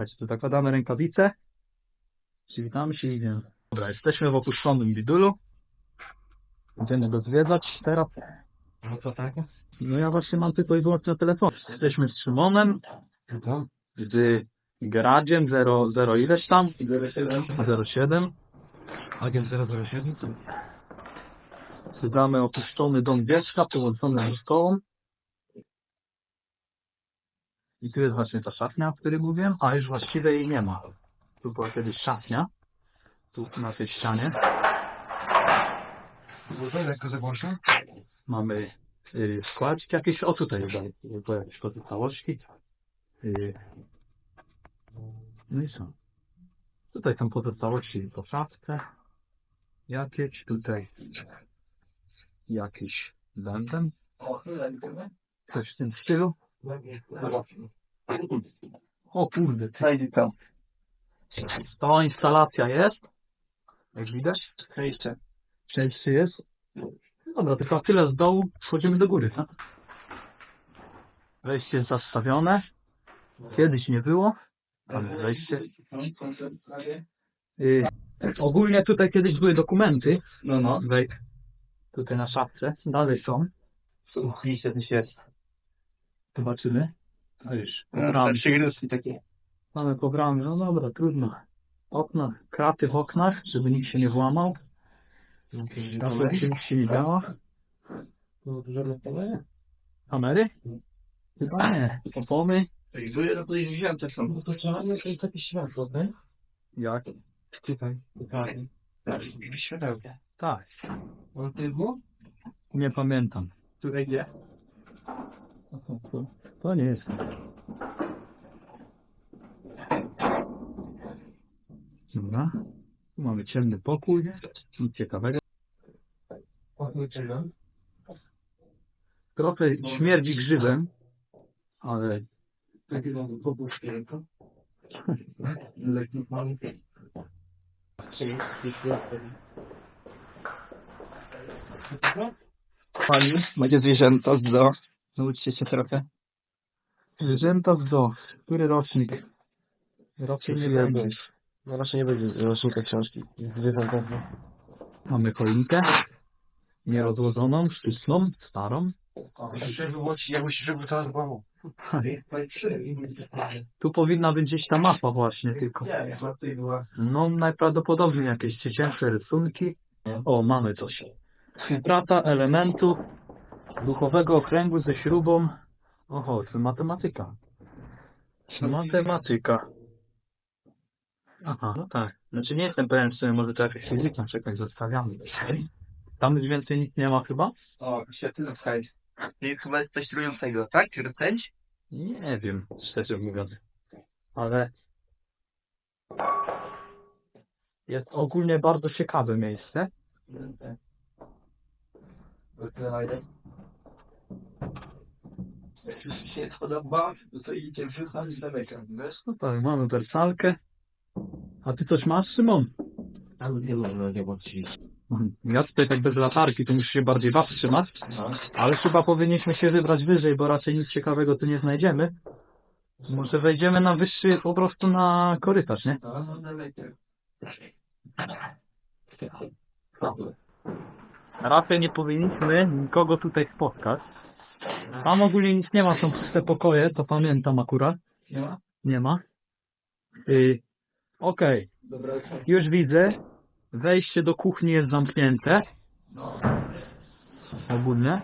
Słuchajcie, tu zakładamy rękawice. Przywitamy się i idziemy. Dobra, jesteśmy w opuszczonym bidulu. Będziemy go zwiedzać teraz. No co tak? No ja właśnie mam tylko i wyłącznie na telefonie. Jesteśmy z Szymonem, z Gradziem 0, 0 ileś tam? 07. 07. Agent 007. co? Zwiedzamy opuszczony dom dziecka połączony ze szkołą. I tu jest właśnie ta szatnia, o której mówiłem, a już właściwie jej nie ma. Tu była kiedyś szatnia. Tu na tej ścianie. Mamy y, składzik jakiś, o tutaj jest dalej, to jakieś pozostałości. Y, no i co? Tutaj są pozostałości po szafce. Jakieś tutaj jakiś lekko. Coś w tym stylu. O kurde, Hej, tam. to instalacja jest. Jak widać, Przejście. przejście jest. Dobra, tylko tyle z dołu, wchodzimy do góry, tak? Wejście jest zastawione. Kiedyś nie było. Ale wejście. Y, ogólnie tutaj kiedyś były dokumenty. No, no. Wejdź. Tutaj na szafce. Dalej są. Liście też jest. Zobaczymy. A już. No, Programy. Przegrywki takie. Mamy programy. No dobra, trudno. Okna, kraty w oknach, żeby nikt się nie włamał. Żeby się nikt się nie działa. Było dużo lepiej. Kamery? Chyba nie. Opomy? Ej, tu ja tutaj wziąłem też są. No to trzeba mieć takie światło, nie? Jak? Czytaj. Tak. Tak, światełka. Tak. On ty? Nie pamiętam. Tutaj gdzie? To, to nie jest. Dobra. Tu mamy ciemny pokój. Nic ciekawego. Trochę śmierdzi grzybem, ale Takie mam pobuszki. Lekko mam. Czyli Pani, macie zwierzęta zoo. Nauczcie się trochę. Zwierzęta w zoo. Który rocznik? Rocznik nie będzie. No raczej nie będzie rocznika książki. Zwierzęta. Mamy choinkę. Nierozłożoną, sztuczną, starą. Muszę wyłączyć, ja muszę, żeby to było. Tu powinna być gdzieś ta mapa właśnie tylko. No najprawdopodobniej jakieś ciecięce rysunki. O, mamy coś. Filtrata elementu duchowego okręgu ze śrubą. Oho, to matematyka. Matematyka. Aha, no tak. Znaczy nie jestem pewien, czy może jakaś fizyka, czekaj, zostawiamy. Tam już więcej nic nie ma chyba? O, świetny rozkręć. Jest chyba coś trującego, tak? Czy rozkręć? Nie wiem, szczerze mówiąc. Ale jest ogólnie bardzo ciekawe miejsce. Jeśli się podoba, to idzie z daleka. Wiesz? No tak, mamy wersalkę. A ty coś masz, Szymon? Ale nie można nie włączyć. Mhm. Ja tutaj tak bez latarki, to muszę się bardziej was trzymać. No. Ale chyba powinniśmy się wybrać wyżej, bo raczej nic ciekawego tu nie znajdziemy. Może wejdziemy na wyższy po prostu na korytarz, nie? No, no. Raczej nie powinniśmy nikogo tutaj spotkać. Tam ogólnie nic nie ma, są puste pokoje, to pamiętam akurat. Nie ma? Nie ma. Y, Okej, Dobra. już widzę. Wejście do kuchni jest zamknięte. No. Ogólnie.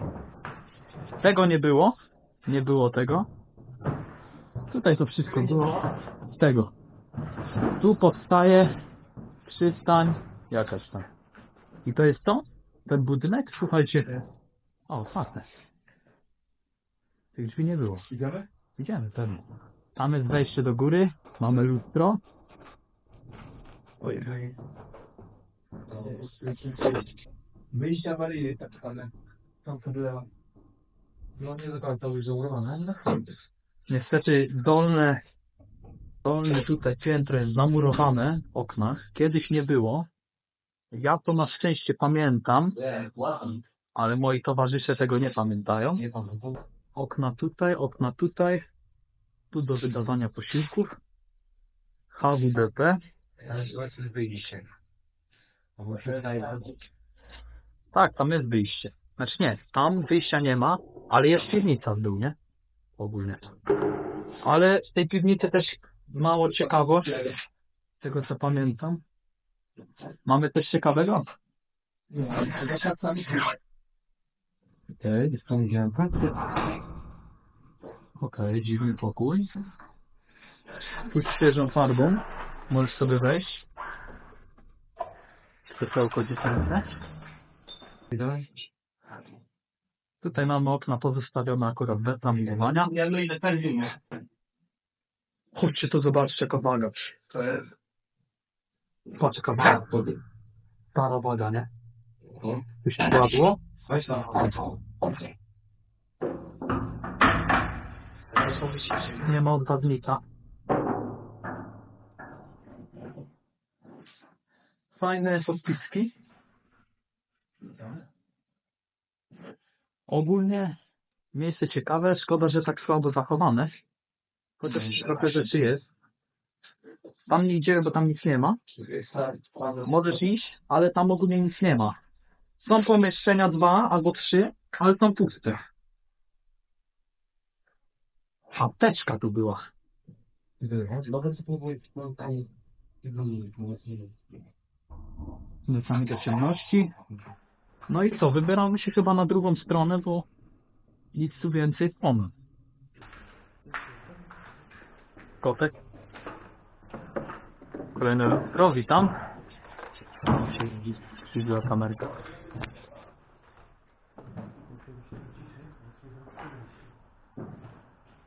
Tego nie było. Nie było tego. Tutaj to wszystko było. Tego. Tu powstaje przystań jakaś tam. I to jest to? Ten budynek? Słuchajcie. Jest. O, fajne. Tych drzwi nie było. Idziemy? Idziemy pewnie. Tam jest wejście do góry. Mamy lustro. Oj, oj. Wyjście awaryjne tak zwane. Tam była. No nie do końca już zamurowane, ale naprawdę. Niestety dolne, dolne tutaj piętro jest zamurowane w oknach. Kiedyś nie było. Ja to na szczęście pamiętam, ale moi towarzysze tego nie pamiętają. Nie pamiętam. Okna tutaj, okna tutaj. Tu do wydawania posiłków. HWDP. Ale zobaczcie, wyjście. A może najbardziej. Tak, tam jest wyjście. Znaczy nie, tam wyjścia nie ma, ale jest piwnica w dół, nie? Ogólnie. Ale w tej piwnicy też mało ciekawo, z tego co pamiętam. Mamy coś ciekawego? Nie, ale to Okej, tam działka. Okej, dziwny pokój. Tu świeżą farbą. Możesz sobie wejść. Światełko dziecięce. Tutaj mamy okna pozostawione akurat bez zamiłowania. Chodźcie tu zobaczcie jaka waga. To jest. Patrz jaka waga. Stara waga, nie? Tu się kładło. Weź tam. To są wyścigi. Nie ma odpaznika. Fajne podpiski. Ogólnie miejsce ciekawe, szkoda, że tak słabo zachowane. Chociaż trochę rzeczy jest. Tam nie idzie, bo tam nic nie ma. Możesz iść, ale tam ogólnie nic nie ma. Są pomieszczenia dwa albo trzy, ale są puste. Apteczka tu była. Nawet spróbuj tam. Wracamy do ciemności. No i co, wybieramy się chyba na drugą stronę, bo nic tu więcej pomysł. Kotek. Kolejny rowi tam. Się przyjdzie kamerka.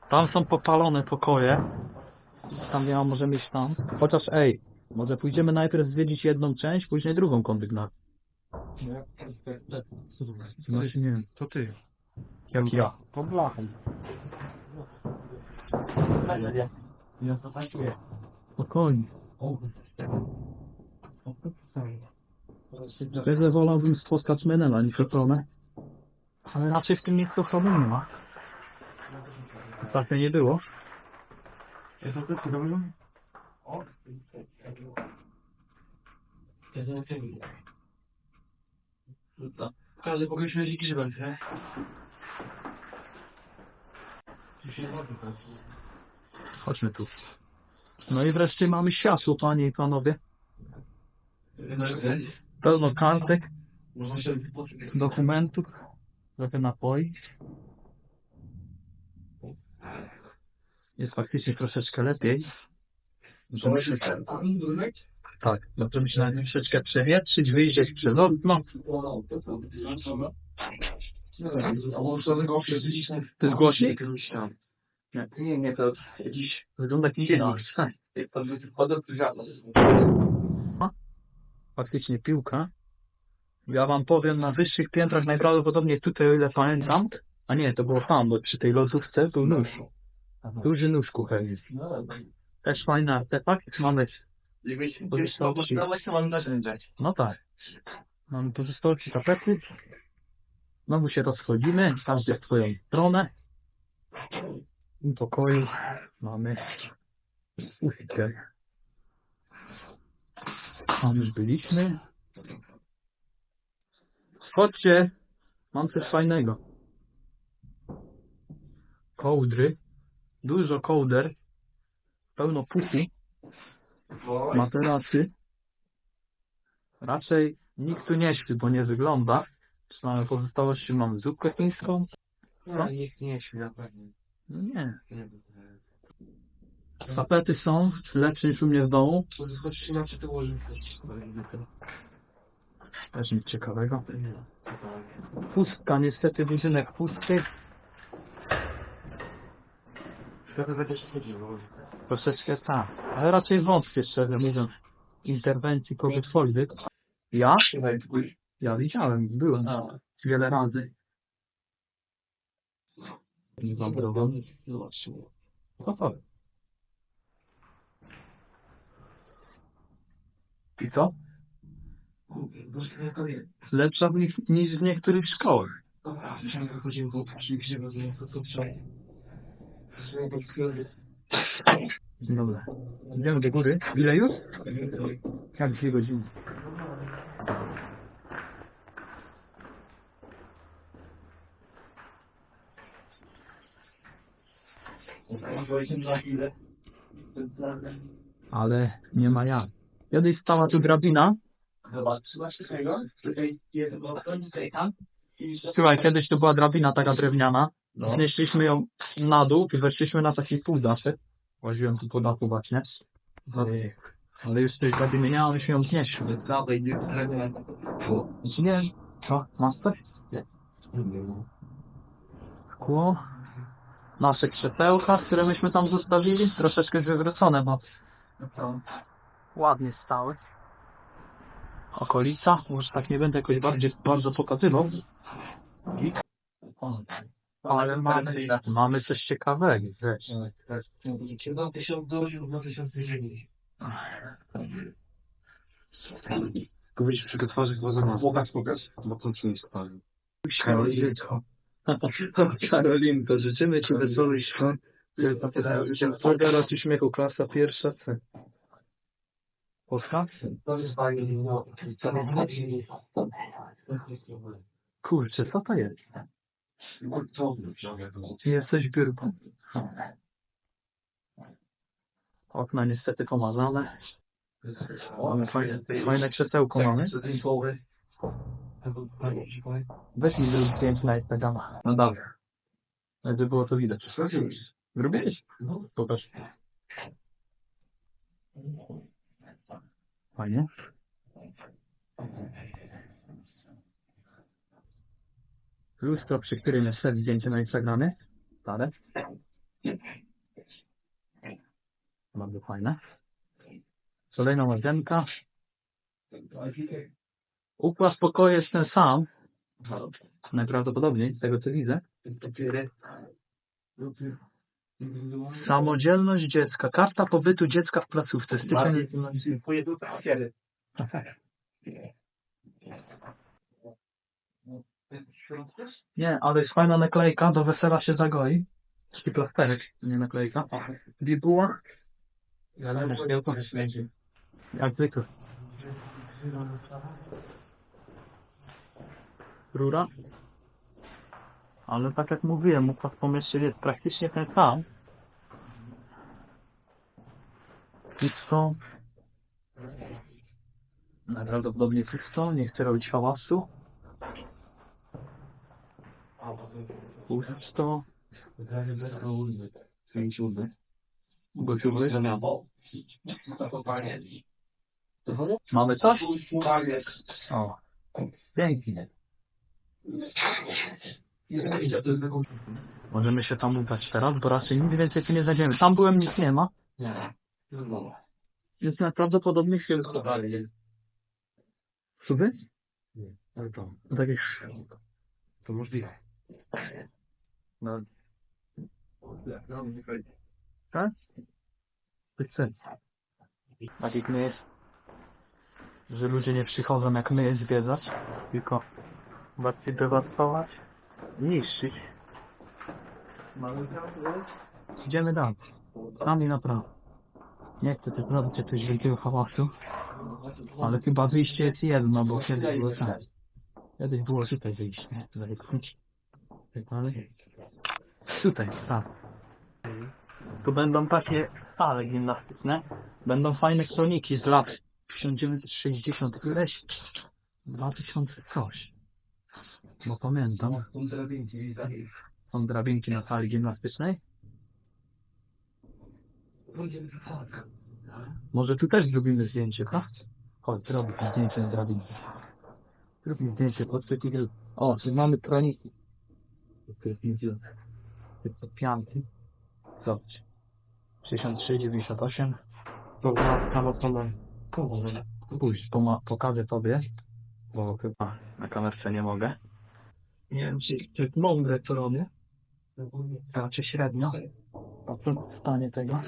Tam są popalone pokoje. Tam nie ma, możemy iść tam. Chociaż ej, może pójdziemy najpierw zwiedzić jedną część, później drugą kondygnację. No nie wiem. To ty. Jak ja. To blachą. Ja zatańcuję. Spokojnie. Szczerze wolałbym spotkać Menela niż ochronę. Ale raczej w tym miejscu ochrony nie ma. Tak nie było. Ja to tylko. O. Każdy pokoju się grzebem, nie? Chodźmy tu. No i wreszcie mamy światło, panie i panowie. Pełno kartek, Można się dokumentów, trochę napoi. Jest faktycznie troszeczkę lepiej. Możemy się, tak, możemy się na nim troszeczkę przewietrzyć, wyjrzeć przez okno. To jest głośnik? Nie, nie, nie, to jakiś Wygląda jak dziennik. Tak. produkt wiatru. Faktycznie piłka. Ja wam powiem, na wyższych piętrach najprawdopodobniej tutaj, o ile pamiętam, a nie, to było tam, bo przy tej lodówce był nóż. Duży nóż kuchenny. Też fajny artefakt. Mamy, no tak. Mamy pozostałości tapety. Znowu się rozchodzimy, każdy w swoją stronę. W tym pokoju mamy ustkę. Tam już byliśmy. Chodźcie, mam coś fajnego. Kołdry. Dużo kołder. Pełno puchu. Materacy. Raczej nikt tu nie śpi, bo nie wygląda. Z mamy pozostałości mamy zupkę chińską. No, nikt nie śpi na pewno. No nie. Tapety są lepsze niż u mnie w domu. Chodźcie na czy to łoży. Też nic ciekawego. Pustka, niestety budynek pusty. Trochę będzie schodziło. Troszeczkę tak. Ale raczej wątpię, szczerze mówiąc, interwencji kogokolwiek. Ja? Ja widziałem, byłem wiele razy. Nie mam drogą. No to. I co? Lepsza w nich, niż w niektórych szkołach. Dobra, myślałem, że chodzimy po patrznik, gdzie to to wczoraj. Dobra. Idziemy do góry. Ile już? Jak dwie godziny. Ale nie ma jak. Kiedyś stała tu drabina. Słuchaj, kiedyś to była drabina taka drewniana. No. Znieśliśmy ją na dół i weszliśmy na taki półdaszek. Łaziłem tu po dachu właśnie. Ale już drabiny nie ma, myśmy ją znieśli. Czy nie? Co? Master? Szkło. Nasze krzesełka, które myśmy tam zostawili, troszeczkę wywrócone, bo ładnie stały. Okolica, może tak nie będę jakoś bardziej bardzo pokazywał. O, Ale mamy, mamy coś ciekawego. Weź. Kupić przygotować chyba za nas. Pokaż, pokaż. Bo to ci nie spali. Karolinko. Karolinko, życzymy Ci wesołych świąt. Teraz śmiechu, klasa pierwsza. C. Polska? To jest fajnie, no. Kurczę, co to jest? Czy jesteś biurką? Okna niestety pomazane. Fajne, fajne krzesełko mamy. Weź mi zrobić zdjęcie na Instagrama. No dobra. Żeby było to widać. Zrobiłeś? Pokaż. Fajnie. Lustro, przy którym jest zdjęcie na Instagramie. Stare. Bardzo fajne. Kolejna łazienka. Układ pokoju jest ten sam. Najprawdopodobniej, z tego co widzę. Samodzielność dziecka. Karta pobytu dziecka w placówce. Styczeń. Nie, ale jest fajna naklejka. Do wesela się zagoi. Taki plasterek, nie naklejka. Bibuła. Jak zwykle. Rura. Ale tak jak mówiłem, układ pomieszczeń jest praktycznie ten sam. Co? Najprawdopodobniej pusto, nie chcę robić hałasu. Pusto. Gosiuby. Mamy coś? O. Pięknie. Możemy się tam udać teraz, bo raczej nic więcej tu nie znajdziemy. Tam byłem, nic nie ma. Więc najprawdopodobniej się Suby? Tak jak... To możliwe. No. Tak? Tych sens. Tak jak my jest, że ludzie nie przychodzą jak my zwiedzać, tylko bardziej dewastować, niszczyć. Idziemy dalej. Sami na prawo. Nie chcę też robić jakiegoś wielkiego hałasu, ale chyba wyjście jest jedno, bo kiedyś było tak. Kiedyś było tutaj wyjście. Dalej. Tutaj, tak. Tu będą takie sale gimnastyczne. Będą fajne kroniki z lat 1960 ileś. 2000 coś. Bo pamiętam. Są drabinki na sali gimnastycznej. Może tu też zrobimy zdjęcie, tak? Chodź, zrobić zdjęcie z drabinki. Zróbmy zdjęcie pod tytułem. O, czy mamy kroniki. Tylko pianki. Zobacz. 63, 98. Dobra, tam odpalę. Pójdź, poma- pokażę tobie. Bo chyba na kamerce nie mogę. Nie wiem, czy jest mądre to robię. Raczej średnio. A to stanie tego.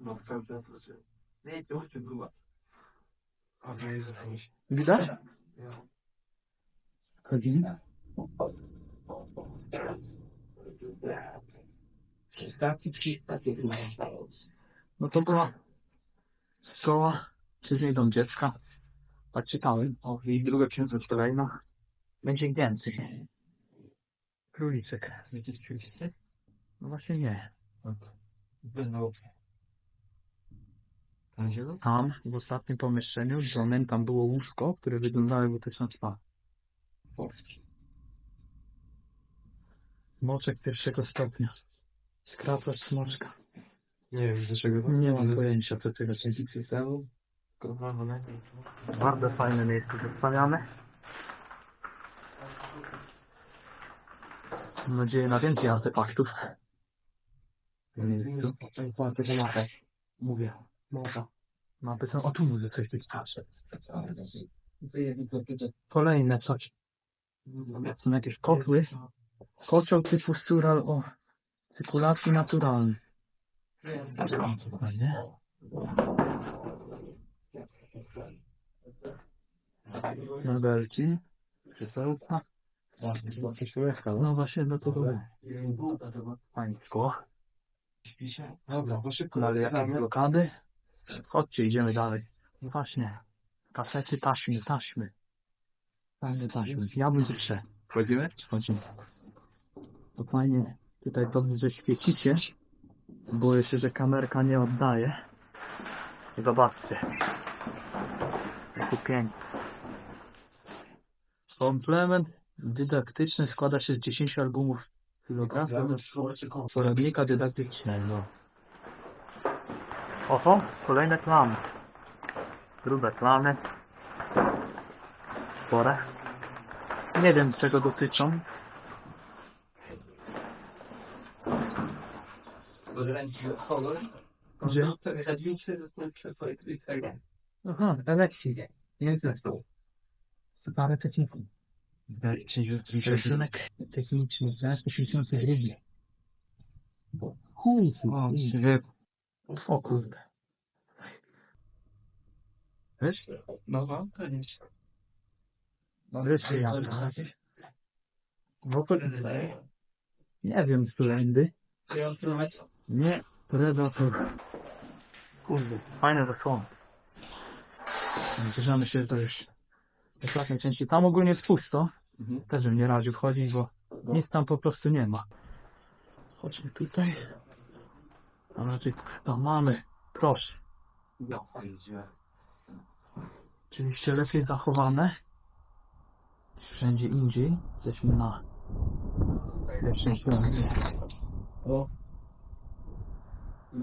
No, w każdym razie. Nie, to była. Jakiś. Widać? Chodzimy? Stawki, trzy stawki. No to była szkoła, później dom dziecka. Tak czytałem. O, i druga księdza kolejna. Będzie więcej. Króliczek. Czy wiecie? No właśnie nie. Będą. Tam, w ostatnim pomieszczeniu, z żonem, tam było łóżko, które wyglądało jakby to są dwa. Smoczek pierwszego stopnia. Skrapla smoczka. Nie wiem, dlaczego. Nie mam pojęcia, co tego się Systemu. Kochane. Bardzo fajne miejsce zostawiane. Mam nadzieję na więcej artefaktów. Płatę za mapę. Mówię. Mapa. Mapy są... O tu muszę coś kiedy. Kolejne coś. Są jakieś kotły. Kocioł typu stural o cyrkulacji naturalnej. Fajnie. Mebelki. Krzesełka. No właśnie do tego. Pańsko. Dobra, bo szybko. No ale jakieś blokady? Chodźcie, idziemy dalej. No właśnie. Kasety, taśmy, taśmy. Taśmy. Ja bym zresztą. Wchodzimy? Chodzimy. To fajnie. Tutaj dobrze, że świecicie. Boję się, że kamerka nie oddaje. Zobaczcie. Jaki piękny. Komplement dydaktyczny składa się z 10 albumów filografii poradnika dydaktycznego. Oho, kolejne plamy. Grube plamy. Spore. Nie wiem czego dotyczą. Gdzie? Aha, elektryk. Jest zresztą. Stare techniki. Rysunek techniczny, zaraz poświęcający ryby. Chuj, o kurde. Wiesz? No, no, to nie jest. No wiesz, ja. No to nie wiem, którędy. Nie, Predator. Kurde, fajne to są. Cieszymy się, że to już własnej części. Tam ogólnie jest pusto. Mhm. Też bym nie radził wchodzić, bo nic tam po prostu nie ma. Chodźmy tutaj. A raczej to mamy. Proszę. No. Oczywiście lepiej zachowane. Wszędzie indziej. Jesteśmy na pierwszym piętrze. O.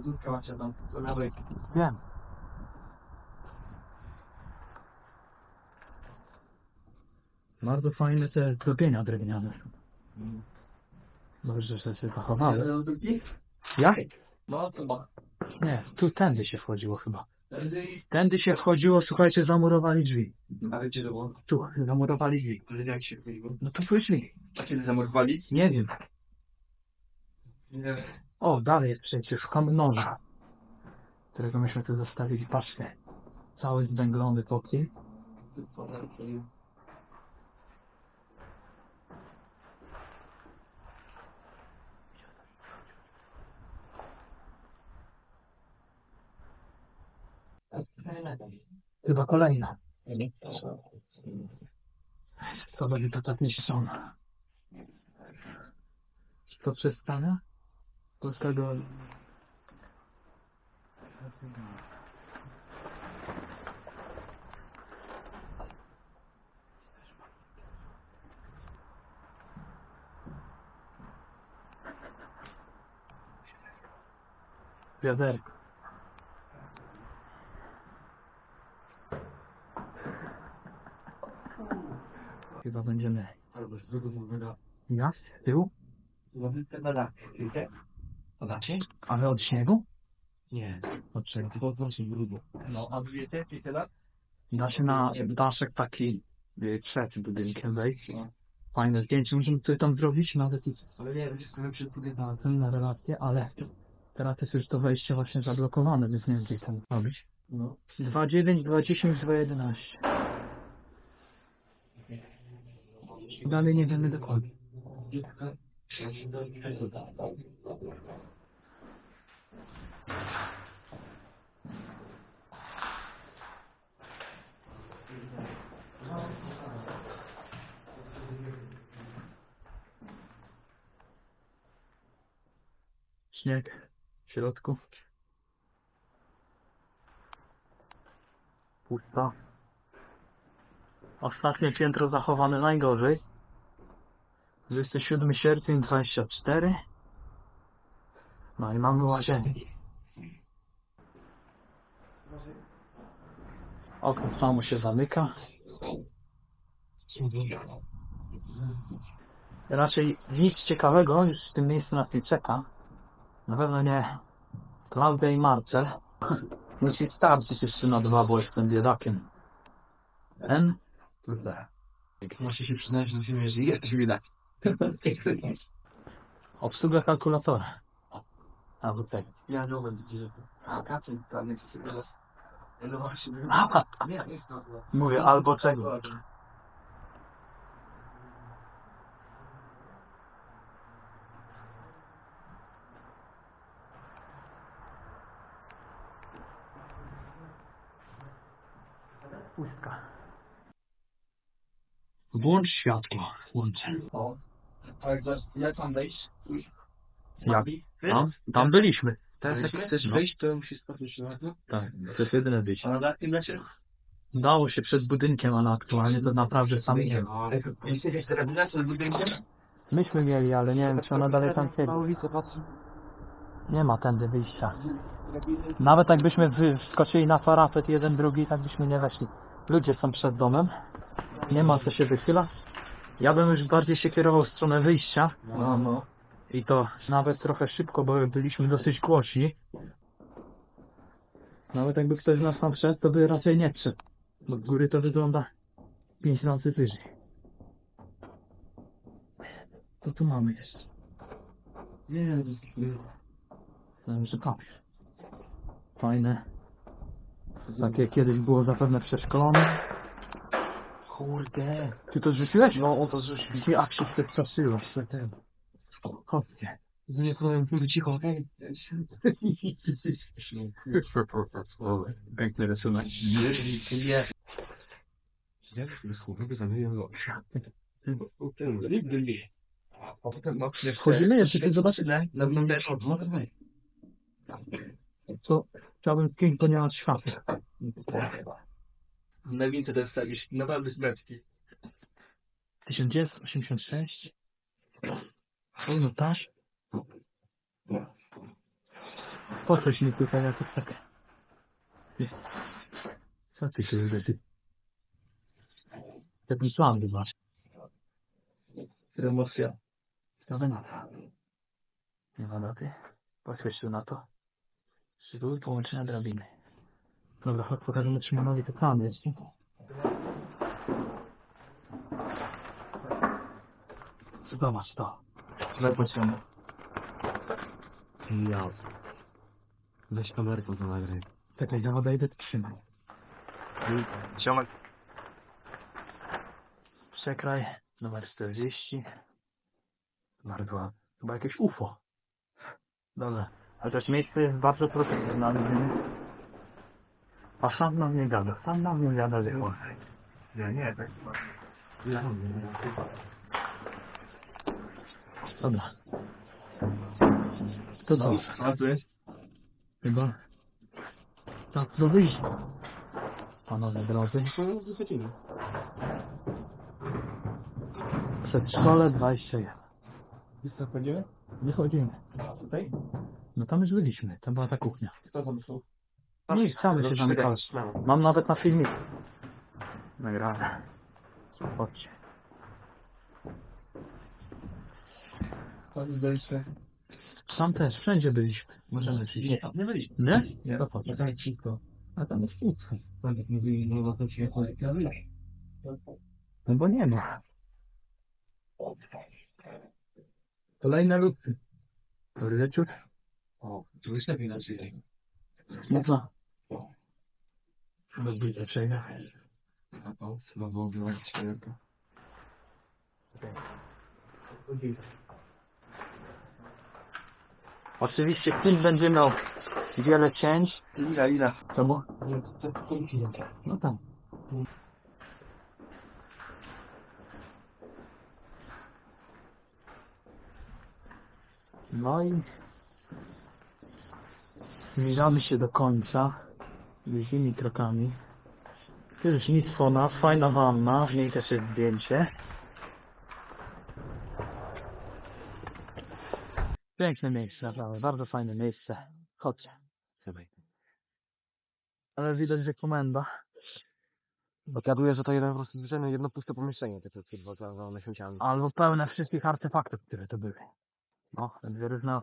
Zuzka macie tam do lewej. Wiem. Bardzo fajne te zrobienia drewniane są. Dobrze, że się zachowały. Jak? No, to. Nie, tu tędy się wchodziło chyba. Tędy się wchodziło, słuchajcie, zamurowali drzwi. Ale gdzie to było? Tu, zamurowali drzwi. Ale jak się wchodziło? No to były drzwi. A kiedy zamurowali? Nie wiem. Nie. O, dalej jest przecież kamnoża, którego myśmy tu zostawili. Patrzcie. Cały zwęglony pokój. Chyba kolejna. To będzie to tak są. To przedstawia? Polskiego... Wiaderko. Chyba będziemy... Albo z drugą mówię, Ja? Z tyłu? Mamy te na wiecie? Podacie? Ale od śniegu? Nie. Od czego? To właśnie brudu. No, a wy wiecie, czy? Da się na daszek taki y, przed budynkiem wejść. Fajne zdjęcie możemy sobie tam zrobić, nawet i Ale nie wiem, czy skoro przed budynkiem. na relację, ale teraz jest już to wejście właśnie zablokowane, więc nie wiem gdzie tam robić. No. 2.9, 2.10, 2.11. Dalej nie wiemy dokładnie. Śnieg w środku. Pusta. Ostatnie piętro zachowane najgorzej. 27 sierpień 24. No i mamy łazienki. Okno samo się zamyka. Raczej nic ciekawego już w tym miejscu nas nie czeka. Na pewno nie Klaudia i Marcel. Musi starczyć jeszcze na dwa, bo jestem biedakiem. N? Kurde. Muszę się przyznać, że mierzy jest widać. Obsługa kalkulatora. Albo tak. Ja nie umiem gdzie A kaczyn prawie się teraz. No właśnie. Nie, nie jest to. Mówię albo czego. Pustka. Włącz światło. Włączę. Jak mam wejść? Jak? Tam, tam byliśmy. Tak, jak chcesz No. wejść, to musisz sprawdzić na to. Tak, chcesz jedyne być. A na tym lecie? Dało się przed budynkiem, ale aktualnie to naprawdę sam nie wiem. Jeśli jest drabina z budynkiem? Myśmy mieli, ale nie wiem, czy ona dalej tam siedzi. Nie ma tędy wyjścia. Nawet jakbyśmy wskoczyli na parapet jeden, drugi, tak byśmy nie weszli. Ludzie są przed domem. Nie ma co się wychylać. Ja bym już bardziej się kierował w stronę wyjścia. No, no. I to nawet trochę szybko, bo byliśmy dosyć głośni. Nawet jakby ktoś nas tam wszedł, to by raczej nie wszedł. Bo z góry to wygląda 5 razy wyżej. Co tu mamy jeszcze? Nie, Myślałem, że papier. Fajne. Takie kiedyś było zapewne przeszkolone. Kurde. Ty to zrzuciłeś? No, on to zrzucił. Jak się to straszyło. Chodźcie. Nie powiem, tu cicho? Piękny rysunek. Ten no. Wchodzimy jeszcze, ty zobaczysz. Na mną też od no. To chciałbym skieńć, bo nie ma światła. Na wince dostawisz, naprawdę zbeczki. 1986. O, no taż. Po coś mi tutaj jakoś tak. Ty. Co ty się rzeczy? Ten słaby masz. Emocja. Nowe na to. Nie ma daty. Patrzeć tu na to. Szczegóły połączenia drabiny. Dobra, chodź pokażemy Trzymonowi to tam jest. nie? Zobacz to. Źle pociągnę. Jasne. Weź kamerkę to nagraj. Czekaj, ja odejdę, trzymaj. Ciomek. Przekraj. Numer 40. Numer 2. Chyba jakieś UFO. Dobra. Ale też miejsce jest bardzo profesjonalne. A sam nam nie gada. Sam nam nie gada, że Nie, nie, tak. Ja nie. Dobra. To? A co jest? Chyba. Tak, co wyjść. Panowie drodzy. No, wychodzimy. Przedszkole 21. I co, chodzimy? Wychodzimy. A tutaj? No tam już byliśmy. Tam była ta kuchnia. Kto tam są? Nie, chciałem się zamykać. Mam nawet na filmik. Nagrane. Chodźcie. Chodź, byliśmy. Tam też, wszędzie byliśmy. Możemy przyjść. Nie, nie byliśmy. Nie? Nie. To chodź. No tam cicho. A tam jest nic. Tam jak mówili, no no to się chodzi. No bo nie ma. Kolejne lupy. Dobry wieczór. O, tu jest lepiej na czyli. No co? A to chyba było wyłączyć kamerkę. Oczywiście film będzie miał wiele cięć. Ila, ila. Czemu? Nie, to to konfidencja. No tam. No i Zbliżamy się do końca. Wielkimi krokami. Prysznictwo nas, fajna wanna, w niej też jest zdjęcie. Piękne miejsce, naprawdę, bardzo fajne miejsce. Chodźcie. Ale widać, że komenda. Odgaduję, że to jeden po prostu zwyczajne jedno puste pomieszczenie, te te dwa zawalone śmieciami. Albo pełne wszystkich artefaktów, które to były. No, dwie różne.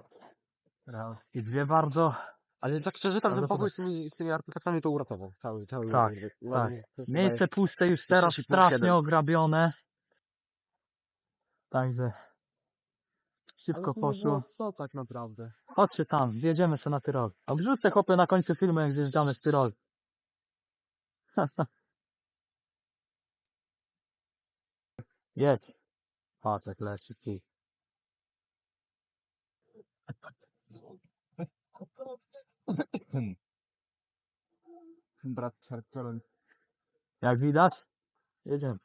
I dwie bardzo. Ale tak szczerze, tam ten pokój z tymi, z tymi artefaktami to uratował. Cały, cały. Tak, tak. ładnie, Miejsce puste już teraz strasznie ograbione. Także. Szybko Ale to nie poszło. było Co tak naprawdę? Chodźcie tam, wjedziemy sobie na Tyrol. A wrzucę chłopie na końcu filmu, jak zjeżdżamy z Tyrol. Jedź. Patrz jak leci ci. Brat Czarkolon. Jak widać? Jedziemy.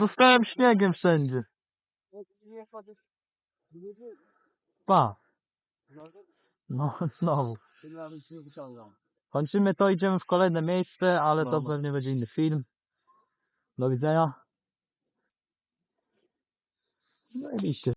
Zostałem śniegiem wszędzie. Pa. No, znowu. Kończymy to, idziemy w kolejne miejsce, ale to pewnie będzie inny film. Do widzenia. No i liście.